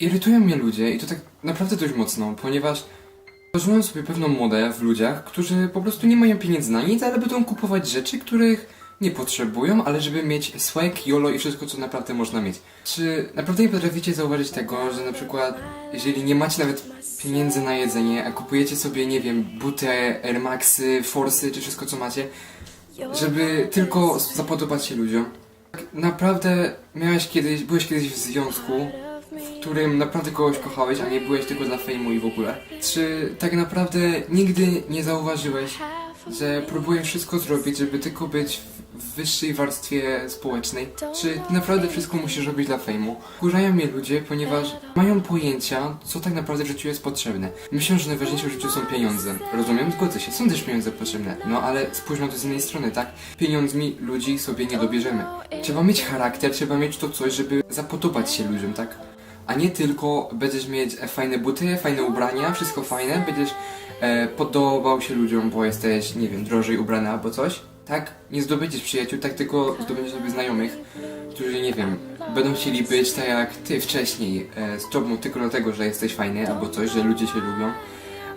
Irytują mnie ludzie i to tak naprawdę dość mocno, ponieważ tworzyłem sobie pewną modę w ludziach, którzy po prostu nie mają pieniędzy na nic, ale będą kupować rzeczy, których nie potrzebują, ale żeby mieć swag, YOLO i wszystko, co naprawdę można mieć. Czy naprawdę nie potraficie zauważyć tego, że na przykład, jeżeli nie macie nawet pieniędzy na jedzenie, a kupujecie sobie, nie wiem, buty, Air Maxy, Forsy, czy wszystko, co macie, żeby tylko zapodobać się ludziom. Tak naprawdę miałeś kiedyś, byłeś kiedyś w związku, w którym naprawdę kogoś kochałeś, a nie byłeś tylko dla fejmu i w ogóle. Czy tak naprawdę nigdy nie zauważyłeś, że próbujesz wszystko zrobić, żeby tylko być w wyższej warstwie społecznej? Czy naprawdę wszystko musisz robić dla fejmu? Kurzają mnie ludzie, ponieważ mają pojęcia, co tak naprawdę w życiu jest potrzebne. Myślą, że najważniejsze w życiu są pieniądze. Rozumiem, zgodzę się, są też pieniądze potrzebne. No ale spójrz na to z innej strony, tak? Pieniądzmi ludzi sobie nie dobierzemy. Trzeba mieć charakter, trzeba mieć to coś, żeby zapodobać się ludziom, tak? A nie tylko będziesz mieć e, fajne buty, fajne ubrania, wszystko fajne, będziesz e, podobał się ludziom, bo jesteś, nie wiem, drożej ubrany albo coś. Tak, nie zdobędziesz przyjaciół, tak tylko zdobędziesz sobie znajomych, którzy, nie wiem, będą chcieli być tak jak ty wcześniej, e, z tobą tylko dlatego, że jesteś fajny albo coś, że ludzie się lubią.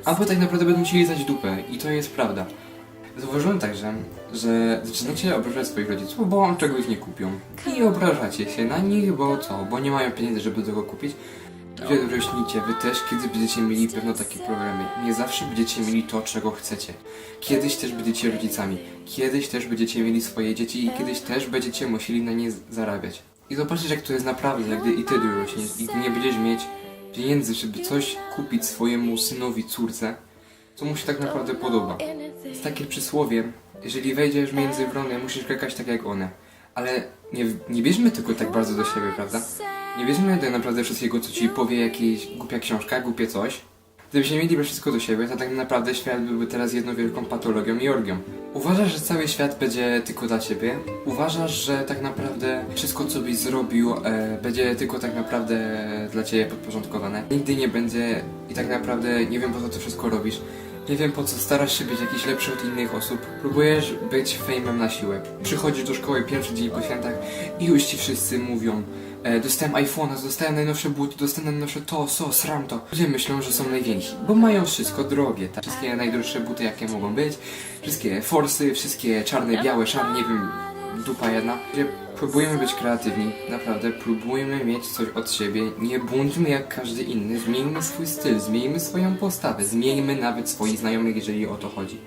Albo tak naprawdę będą chcieli dać dupę i to jest prawda. Zauważyłem także, że zaczynacie obrażać swoich rodziców, bo wam czegoś nie kupią. I obrażacie się na nich, bo co? Bo nie mają pieniędzy, żeby tego kupić. Wy rośnicie, wy też kiedy będziecie mieli pewno takie problemy. Nie zawsze będziecie mieli to, czego chcecie. Kiedyś też będziecie rodzicami. Kiedyś też będziecie mieli swoje dzieci i kiedyś też będziecie musieli na nie zarabiać. I zobaczysz, jak to jest naprawdę, gdy i ty dorośniesz i nie będziesz mieć pieniędzy, żeby coś kupić swojemu synowi, córce, co mu się tak naprawdę podoba. Jest takie przysłowie, jeżeli wejdziesz między wrony, musisz krakać tak jak one. Ale nie, nie bierzmy tylko tak bardzo do siebie, prawda? Nie bierzmy tak naprawdę wszystkiego, co ci powie jakaś głupia książka, głupie coś. Gdybyśmy mieli wszystko do siebie, to tak naprawdę świat byłby teraz jedną wielką patologią i orgią. Uważasz, że cały świat będzie tylko dla ciebie? Uważasz, że tak naprawdę wszystko, co byś zrobił, e, będzie tylko tak naprawdę dla ciebie podporządkowane? Nigdy nie będzie i tak naprawdę nie wiem po co to wszystko robisz. Nie wiem po co starasz się być jakiś lepszy od innych osób. Próbujesz być fejmem na siłę. Przychodzisz do szkoły pierwszy dzień po świętach i już ci wszyscy mówią e, dostałem iPhone'a, dostałem najnowsze buty, dostałem najnowsze to, so, sram to. Ludzie myślą, że są najwięksi, bo mają wszystko drogie, tak? Wszystkie najdroższe buty jakie mogą być, wszystkie forsy, wszystkie czarne, białe, szare, nie wiem, dupa jedna. Gdzie próbujemy być kreatywni, naprawdę próbujmy mieć coś od siebie, nie bądźmy jak każdy inny, zmieńmy swój styl, zmieńmy swoją postawę, zmieńmy nawet swoich znajomych, jeżeli o to chodzi.